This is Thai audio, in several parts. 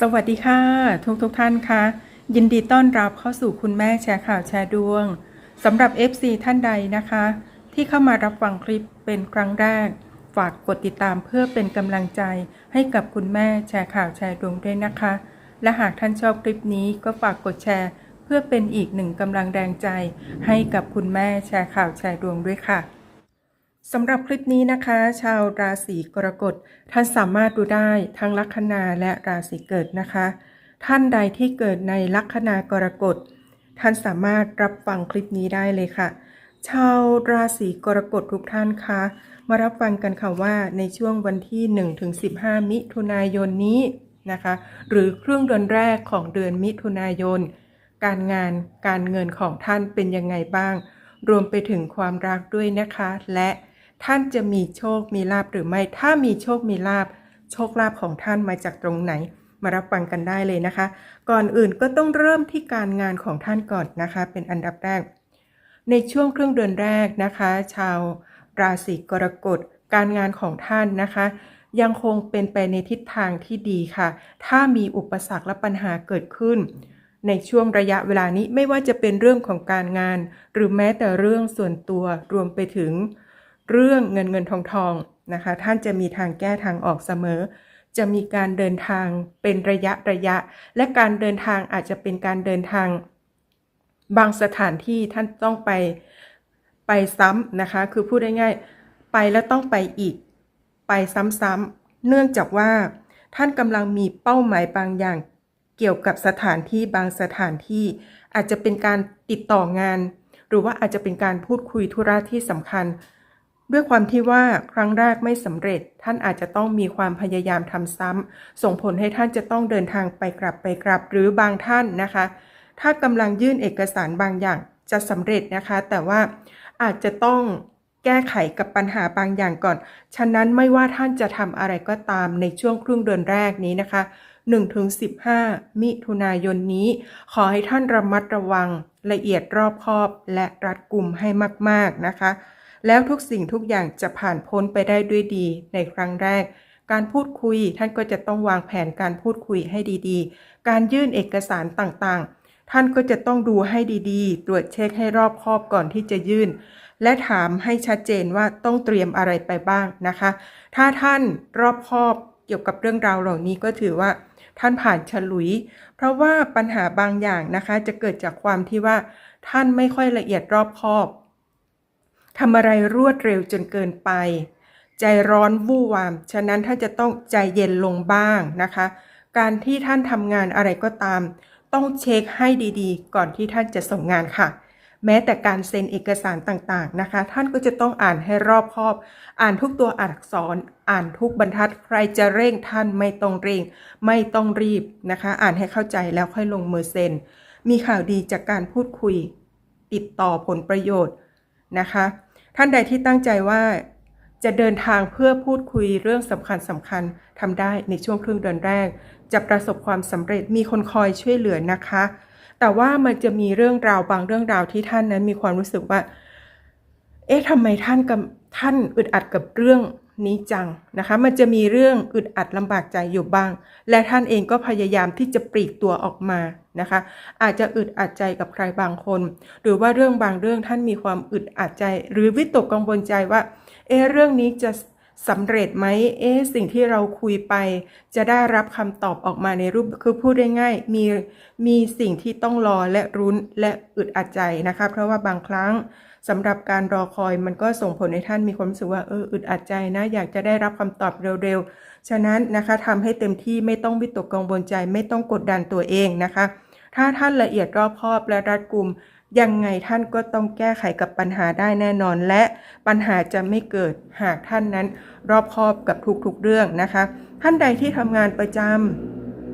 สวัสดีค่ะ ทุกทุกท่านคะยินดีต้อนรับเข้าสู่คุณแม่แชร์ข่าวแชร์ดวงสำหรับ FC ท่านใดนะคะ ที่เข้ามารับฟังคลิปเป็นครั้งแรก ฝากกดติดตามเพื่อเป็นกำลังใจให้กับคุณแม่แชร์ข่าวแชร์ดวงด้วยนะคะ และหากท่านชอบคลิปนี้ก็ฝากกดแชร์ เพื่อเป็นอีกหนึ่งกำลังแรงใจ ให้กับคุณแม่แชร์ข่าวแชร์ดวงด้วยค่ะ สำหรับคลิปนี้นะคะ ชาวราศีกรกฎท่านสามารถดูได้ทั้งลัคนาและราศีเกิดนะคะ ท่านใดที่เกิดในลัคนากรกฎท่านสามารถรับฟังคลิปนี้ได้เลยค่ะ ชาวราศีกรกฎทุกท่านคะมารับฟังกันค่ะว่าในช่วงวันที่1ถึง15 มิถุนายนนี้นะคะ หรือครึ่งเดือนแรกของเดือนมิถุนายน การงานการเงินของท่านเป็นยังไงบ้าง รวมไปถึงความรักด้วยนะคะและ ท่านจะมีโชคมีลาบหรือไม่ ถ้ามีโชคมีลาบโชคลาภของท่านมาจากตรงไหน มารับฟังกันได้เลยนะคะ ก่อนอื่นก็ต้องเริ่มที่การงานของท่านก่อนนะคะ เป็นอันดับแรก ในช่วงครึ่งเดือนแรกนะคะ ชาวราศีกรกฎการงานของท่านนะคะ ยังคงเป็นไปในทิศทางที่ดีค่ะ ถ้ามีอุปสรรคและปัญหาเกิดขึ้น ในช่วงระยะเวลานี้ไม่ว่าจะเป็นเรื่องของการงาน หรือแม้แต่เรื่องส่วนตัวรวมไปถึง เรื่องเงินเงินทองทองนะคะ ท่านจะมีทางแก้ทางออกเสมอ จะมีการเดินทางเป็นระยะระยะ และการเดินทางอาจจะเป็นการเดินทาง บางสถานที่ท่านต้องไปไปซ้ำนะคะ คือพูดง่ายๆไปแล้วต้องไปอีก ไปซ้ำๆเนื่องจากว่าท่านกำลังมีเป้าหมายบางอย่างเกี่ยวกับสถานที่บางสถานที่อาจจะเป็นการติดต่องาน หรือว่าอาจจะเป็นการพูดคุยธุระที่สำคัญ ด้วยความที่ว่าครั้งแรกไม่สำเร็จ ท่านอาจจะต้องมีความพยายามทำซ้ำส่งผลให้ท่านจะต้องเดินทางไปกลับไปกลับหรือบางท่านนะคะ ถ้ากำลังยื่นเอกสารบางอย่างจะสำเร็จนะคะ แต่ว่าอาจจะต้องแก้ไขกับปัญหาบางอย่างก่อน ฉะนั้นไม่ว่าท่านจะทำอะไรก็ตามในช่วงครึ่งเดือนแรกนี้นะคะ1-15 มิถุนายนนี้ ขอให้ท่านระมัดระวังละเอียดรอบคอบและรัดกุมให้มาก ๆ นะคะ แล้วทุกสิ่งทุกอย่างจะผ่านพ้นไปได้ด้วยดีในครั้งแรก การพูดคุยท่านก็จะต้องวางแผนการพูดคุยให้ดีๆ การยื่นเอกสารต่างๆ ท่านก็จะต้องดูให้ดีๆ ตรวจเช็คให้รอบคอบก่อนที่จะยื่น และถามให้ชัดเจนว่าต้องเตรียมอะไรไปบ้างนะคะ ถ้าท่านรอบคอบเกี่ยวกับเรื่องราวเหล่านี้ก็ถือว่าท่านผ่านฉลุย เพราะว่าปัญหาบางอย่างนะคะจะเกิดจากความที่ว่า ท่านไม่ค่อยละเอียดรอบคอบ ทำอะไรรวดเร็วจนเกินไป ใจร้อนวู่วาม ฉะนั้นท่านจะต้องใจเย็นลงบ้างนะคะ การที่ท่านทำงานอะไรก็ตาม ต้องเช็คให้ดีๆ ก่อนที่ท่านจะส่งงานค่ะ แม้แต่การเซ็นเอกสารต่างๆนะคะ ท่านก็จะต้องอ่านให้รอบคอบ อ่านทุกตัวอักษร อ่านทุกบรรทัด ใครจะเร่งท่านไม่ต้องเร่ง ไม่ต้องรีบนะคะ อ่านให้เข้าใจแล้วค่อยลงมือเซ็น มีข่าวดีจากการพูดคุย ติดต่อผลประโยชน์นะคะ ท่านใดที่ตั้งใจว่าจะเดินทางเพื่อพูดคุยเรื่องสำคัญสำคัญทำได้ในช่วงครึ่งเดือนแรก จะประสบความสำเร็จมีคนคอยช่วยเหลือนะคะ แต่ว่ามันจะมีเรื่องราวบางเรื่องราวที่ท่านนั้นมีความรู้สึกว่า เอ๊ะทำไมท่านกับท่านอึดอัดกับเรื่อง นี้จังนะคะ มันจะมีเรื่องอึดอัดลำบากใจอยู่บ้าง และท่านเองก็พยายามที่จะปลีกตัวออกมานะคะ อาจจะอึดอัดใจกับใครบางคน หรือว่าเรื่องบางเรื่องท่านมีความอึดอัดใจ หรือวิตกกังวลใจว่า เอ๊ะเรื่องนี้จะสำเร็จไหมเอ๊สิ่งที่เราคุยไป จะได้รับคำตอบออกมาในรูปคือพูดได้ง่ายมีมีสิ่งที่ต้องรอและรุ้นและอึดอัดใจนะคะ เพราะว่าบางครั้ง สำหรับการรอคอยมันก็ส่งผลให้ท่านมีความรู้สึกว่าเอออึดอัดใจนะ อยากจะได้รับคำตอบเร็วๆ ฉะนั้นนะคะทำให้เต็มที่ไม่ต้องวิตกกังวลใจ ไม่ต้องกดดันตัวเองนะคะ ถ้าท่านละเอียดรอบคอบและรัดกุมยังไงท่านก็ต้องแก้ไขกับปัญหาได้แน่นอน และปัญหาจะไม่เกิดหากท่านนั้นรอบคอบกับทุกๆเรื่องนะคะ ท่านใดที่ทำงานประจ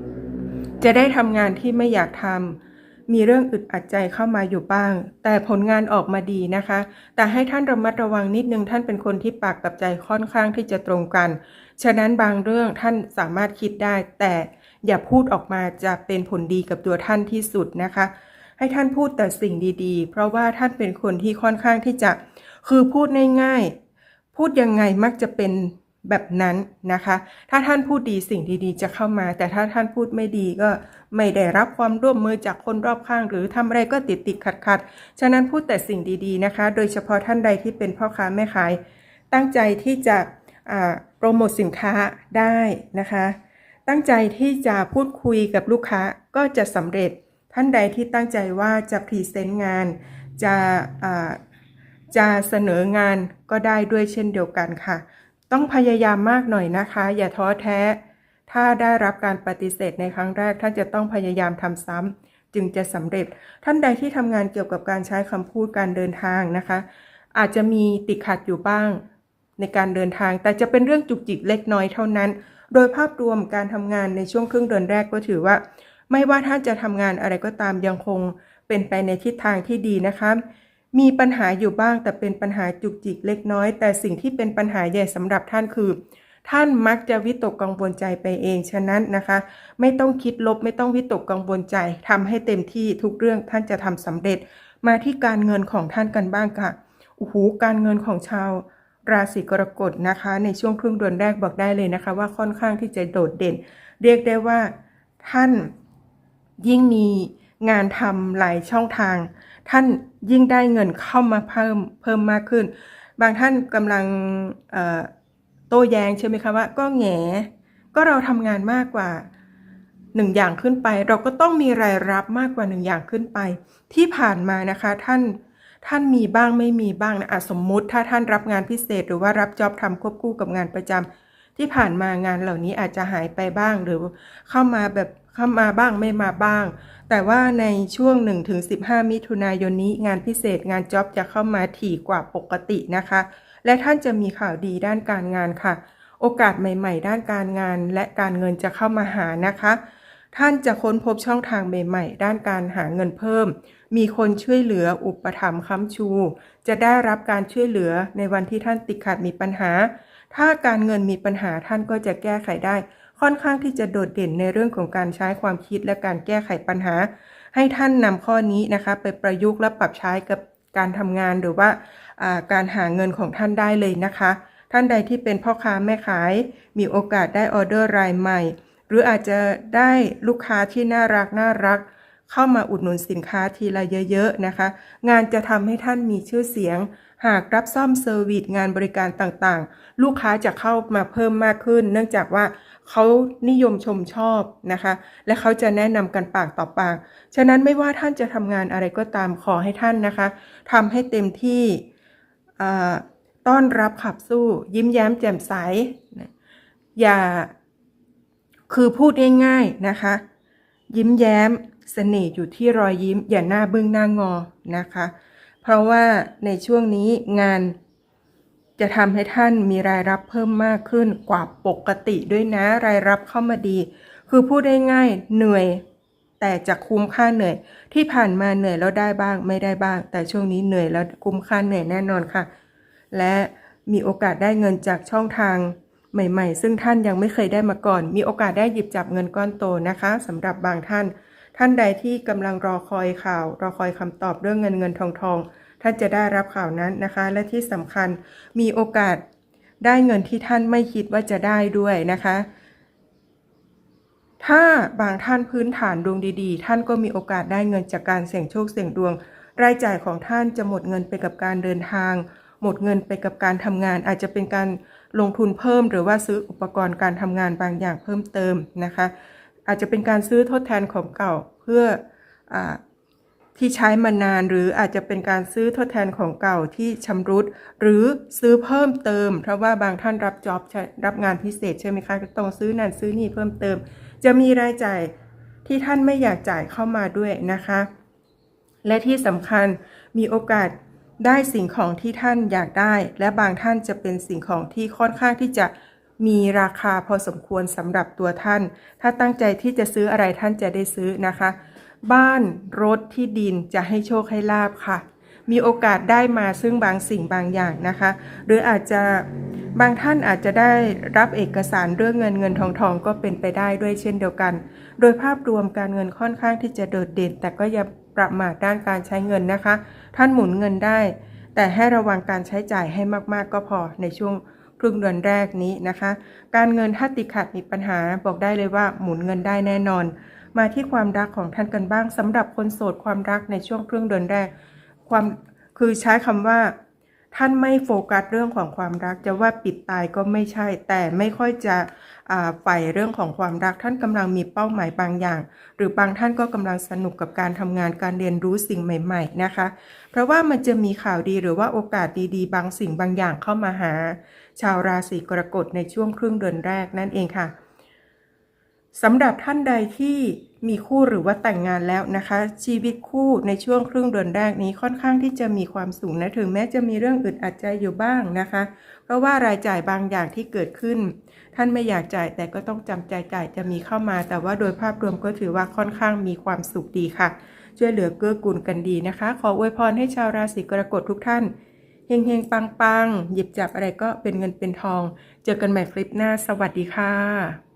ำจะได้ทำงานที่ไม่อยากทำ มีเรื่องอึดอัดใจเข้ามาอยู่บ้าง แต่ผลงานออกมาดีนะคะ แต่ให้ท่านระมัดระวังนิดนึงท่านเป็นคนที่ปากกับใจค่อนข้างที่จะตรงกัน ฉะนั้นบางเรื่องท่านสามารถคิดได้ แต่อย่าพูดออกมาจะเป็นผลดีกับตัวท่านที่สุดนะคะ ให้ท่านพูดแต่สิ่งดีๆ เพราะว่าท่านเป็นคนที่ค่อนข้างที่จะ คือพูดง่ายๆพูดยังไงมักจะเป็น แบบนั้นนะคะ ถ้าท่านพูดดีสิ่งดีๆ จะเข้ามา แต่ถ้าท่านพูดไม่ดีก็ไม่ได้รับความร่วมมือจากคนรอบข้าง หรือทำอะไรก็ติดติดขัดขัดฉะนั้นพูดแต่สิ่งดีๆนะคะ โดยเฉพาะท่านใดที่เป็นพ่อค้าแม่ขาย ตั้งใจที่จะโปรโมทสินค้าได้นะคะ ตั้งใจที่จะพูดคุยกับลูกค้าก็จะสำเร็จ ท่านใดที่ตั้งใจว่าจะพรีเซนต์งาน จะจะเสนองานก็ได้ด้วยเช่นเดียวกันค่ะ ต้องพยายามมากหน่อยนะคะ อย่าท้อแท้ ถ้าได้รับการปฏิเสธในครั้งแรก ท่านจะต้องพยายามทำซ้ำจึงจะสำเร็จ ท่านใดที่ทำงานเกี่ยวกับการใช้คำพูดการเดินทางนะคะ อาจจะมีติดขัดอยู่บ้างในการเดินทาง แต่จะเป็นเรื่องจุกจิกเล็กน้อยเท่านั้น โดยภาพรวมการทำงานในช่วงครึ่งเดือนแรกก็ถือว่า ไม่ว่าท่านจะทำงานอะไรก็ตามยังคงเป็นไปในทิศทางที่ดีนะคะ มีปัญหาอยู่บ้างแต่เป็นปัญหาจุกจิกเล็กน้อย แต่สิ่งที่เป็นปัญหาใหญ่สำหรับท่านคือ ท่านมักจะวิตกกังวลใจไปเองฉะนั้นนะคะ ไม่ต้องคิดลบไม่ต้องวิตกกังวลใจทำให้เต็มที่ทุกเรื่องท่านจะทำสำเร็จ มาที่การเงินของท่านกันบ้างค่ะโอ้โหการเงินของชาวราศีกรกฎนะคะ ในช่วงครึ่งเดือนแรกบอกได้เลยนะคะ ว่าค่อนข้างที่จะโดดเด่น เรียกได้ว่าท่านยิ่งมี งานทำหลายช่องทาง ท่านยิ่งได้เงินเข้ามาเพิ่มเพิ่มมากขึ้น บางท่านกำลังโต้แย้งใช่ไหมคะว่า ก็แหงก็เราทำงานมากกว่าหนึ่งอย่างขึ้นไป เราก็ต้องมีรายรับมากกว่าหนึ่งอย่างขึ้นไป ที่ผ่านมานะคะท่านท่านมีบ้างไม่มีบ้างนะะสมมุติถ้าท่านรับงานพิเศษ หรือว่ารับจ็อบทำควบคู่กับงานประจำที่ผ่านมางานเหล่านี้อาจจะหายไปบ้างหรือเข้ามาแบบ เข้ามาบ้างไม่มาบ้าง แต่ว่าในช่วง 1-15 มิถุนายนนี้งานพิเศษงานจ็อบจะเข้ามาถี่กว่าปกตินะคะ และท่านจะมีข่าวดีด้านการงานค่ะ โอกาสใหม่ๆ ด้านการงานและการเงินจะเข้ามาหานะคะ ท่านจะค้นพบช่องทางใหม่ ๆ ด้านการหาเงินเพิ่ม มีคนช่วยเหลืออุปถัมภ์ค้ำชู จะได้รับการช่วยเหลือในวันที่ท่านติดขัดมีปัญหา ถ้าการเงินมีปัญหาท่านก็จะแก้ไขได้ ค่อนข้างที่จะโดดเด่นในเรื่องของการใช้ความคิดและการแก้ไขปัญหา ให้ท่านนำข้อนี้นะคะไปประยุกต์และปรับใช้กับการทำงานหรือว่าการหาเงินของท่านได้เลยนะคะ ท่านใดที่เป็นพ่อค้าแม่ขาย มีโอกาสได้ออเดอร์รายใหม่ หรืออาจจะได้ลูกค้าที่น่ารักน่ารัก เข้ามาอุดหนุนสินค้าทีละเยอะๆนะคะ งานจะทำให้ท่านมีชื่อเสียง หากรับซ่อมเซอร์วิสงานบริการต่างๆ ลูกค้าจะเข้ามาเพิ่มมากขึ้น เนื่องจากว่าเขานิยมชมชอบนะคะ และเขาจะแนะนำกันปากต่อปาก ฉะนั้นไม่ว่าท่านจะทำงานอะไรก็ตามขอให้ท่านนะคะทำให้เต็มที่ต้อนรับขับสู้ ยิ้มแย้มแจ่มใส อย่าคือพูดง่ายๆนะคะ ยิ้มแย้ม สน่ห์อยู่ที่รอยยิ้ม อย่าหน้าบึ้งหน้างอนะคะ เพราะว่าในช่วงนี้งานจะทำให้ท่านมีรายรับเพิ่มมากขึ้นกว่าปกติด้วยนะรายรับเข้ามาดี คือพูดได้ง่ายเหนื่อย แต่จะคุ้มค่าเหนื่อย ที่ผ่านมาเหนื่อยแล้วได้บ้างไม่ได้บ้าง แต่ช่วงนี้เหนื่อยแล้วคุ้มค่าเหนื่อยแน่นอนค่ะ และมีโอกาสได้เงินจากช่องทางใหม่ ๆ ซึ่งท่านยังไม่เคยได้มาก่อน มีโอกาสได้หยิบจับเงินก้อนโตนะคะสำหรับบางท่าน ท่านใดที่กำลังรอคอยข่าว รอคอยคำตอบเรื่องเงินเงินทองทอง ท่านจะได้รับข่าวนั้นนะคะ และที่สำคัญมีโอกาสได้เงินที่ท่านไม่คิดว่าจะได้ด้วยนะคะ ถ้าบางท่านพื้นฐานดวงดีๆ ท่านก็มีโอกาสได้เงินจากการเสี่ยงโชคเสี่ยงดวง รายจ่ายของท่านจะหมดเงินไปกับการเดินทาง หมดเงินไปกับการทำงาน อาจจะเป็นการลงทุนเพิ่ม หรือว่าซื้ออุปกรณ์การทำงานบางอย่างเพิ่มเติมนะคะ อาจจะเป็นการซื้อทดแทนของเก่าเพื่ออที่ใช้มานานหรืออาจจะเป็นการซื้อทดแทนของเก่าที่ชำรุด หรือซื้อเพิ่มเติม เพราะว่าบางท่านรับจ็อบรับงานพิเศษใช่ไหมคะก็ต้องซื้อนั่นซื้อนี่เพิ่มเติม จะมีรายจ่ายที่ท่านไม่อยากจ่ายเข้ามาด้วยนะคะ และที่สำคัญมีโอกาสได้สิ่งของที่ท่านอยากได้ และบางท่านจะเป็นสิ่งของที่ค่อนข้างที่จะ มีราคาพอสมควรสำหรับตัวท่าน ถ้าตั้งใจที่จะซื้ออะไรท่านจะได้ซื้อนะคะ บ้านรถที่ดินจะให้โชคให้ลาบค่ะ มีโอกาสได้มาซึ่งบางสิ่งบางอย่างนะคะ หรืออาจจะบางท่านอาจจะได้รับเอกสารเรื่องเงินเงินทองทองก็เป็นไปได้ด้วยเช่นเดียวกัน โดยภาพรวมการเงินค่อนข้างที่จะโดดเด่น แต่ก็อย่าประมาทด้านการใช้เงินนะคะ ท่านหมุนเงินได้ แต่ให้ระวังการใช้จ่ายให้มากๆก็พอในช่วง ครึ่งเดือนแรกนี้นะคะ การเงินถ้าติดขัดมีปัญหาบอกได้เลยว่าหมุนเงินได้แน่นอน มาที่ความรักของท่านกันบ้างสำหรับคนโสดความรักในช่วงครึ่งเดือนแรก ความคือใช้คำว่า ท่านไม่โฟกัสเรื่องของความรักจะว่าปิดตายก็ไม่ใช่ แต่ไม่ค่อยจะใฝ่เรื่องของความรักท่านกำลังมีเป้าหมายบางอย่าง หรือบางท่านก็กำลังสนุกกับการทำงานการเรียนรู้สิ่งใหม่ ๆนะคะ เพราะว่ามันจะมีข่าวดีหรือว่าโอกาสดีๆ บางสิ่งบางอย่างเข้ามาหา ชาวราศีกรกฎในช่วงครึ่งเดือนแรกนั่นเองค่ะ สำหรับท่านใดที่มีคู่หรือว่าแต่งงานแล้วนะคะ ชีวิตคู่ในช่วงครึ่งเดือนแรกนี้ค่อนข้างที่จะมีความสูงนะถึงแม้จะมีเรื่องอึดอัดใจอยู่บ้างนะคะ เพราะว่ารายจ่ายบางอย่างที่เกิดขึ้น ท่านไม่อยากจ่ายแต่ก็ต้องจำใจจ่ายจะมีเข้ามา แต่ว่าโดยภาพรวมก็ถือว่าค่อนข้างมีความสุขดีค่ะ ช่วยเหลือเกื้อกูลกันดีนะคะ ขออวยพรให้ชาวราศีกรกฎทุกท่านเฮงๆปังๆหยิบจับอะไรก็เป็นเงินเป็นทอง เจอกันใหม่คลิปหน้า สวัสดีค่ะ